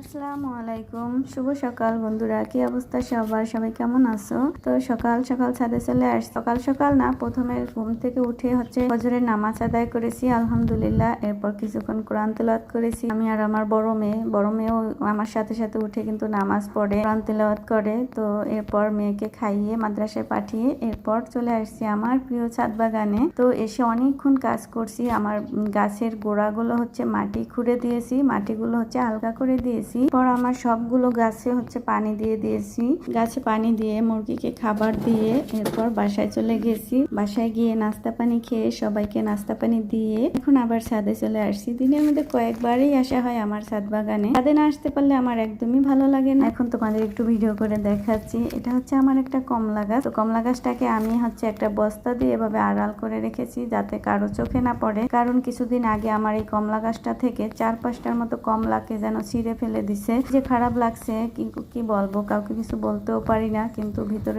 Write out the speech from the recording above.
আসসালামু আলাইকুম। শুভ সকাল বন্ধুরা, কি অবস্থা সবার? সবাই কেমন আছো? তো সকাল সকাল ছাদে চলে আস, সকাল সকাল না, প্রথমে ঘুম থেকে উঠে হচ্ছে ফজরের নামাজ আদায় করেছি, আলহামদুলিল্লাহ। এরপর কিছুক্ষণ কোরআন তেলাওয়াত করেছি। আমি আর আমার বড় মেয়ে, বড় মেয়েও আমার সাথে সাথে উঠে কিন্তু নামাজ পড়ে, কোরআন তেলাওয়াত করে। তো এরপর মেয়েকে খাইয়ে মাদ্রাসায় পাঠিয়ে এরপর চলে আসছি আমার প্রিয় ছাদ বাগানে। তো এসে অনেকক্ষণ কাজ করছি। আমার গাছের গোড়াগুলো হচ্ছে মাটি খুঁড়ে দিয়েছি, মাটিগুলো হচ্ছে হালকা করে দিয়েছি। পর আমার সবগুলো গাছে হচ্ছে পানি দিয়ে দিয়েছি। গাছে পানি দিয়ে মুরগিকে খাবার দিয়ে এরপর বাসায় চলে গেছি। বাসায় গিয়ে নাস্তা পানি খেয়ে সবাইকে নাস্তা পানি দিয়ে এখন আবার ছাদে চলে আসছি। দিনের মধ্যে কয়েকবারই আসা হয় আমার ছাদ বাগানে। ছাদে না আসতে পারলে আমার একদমই ভালো লাগে না। এখন তোমাদের একটু ভিডিও করে দেখাচ্ছি। এটা হচ্ছে আমার একটা কমলা গাছ। তো কমলা গাছটাকে আমি হচ্ছে একটা বস্তা দিয়ে এভাবে আড়াল করে রেখেছি যাতে কারও চোখে না পড়ে। কারণ কিছুদিন আগে আমার এই কমলা গাছটা থেকে চার পাঁচটার মতো কমলাকে যেন ছিঁড়ে ফেলে দিছে যে খারাপ লাগছে কি কি বলব? কাউকে কিছু বলতেও পারি না কিন্তু ভিতরে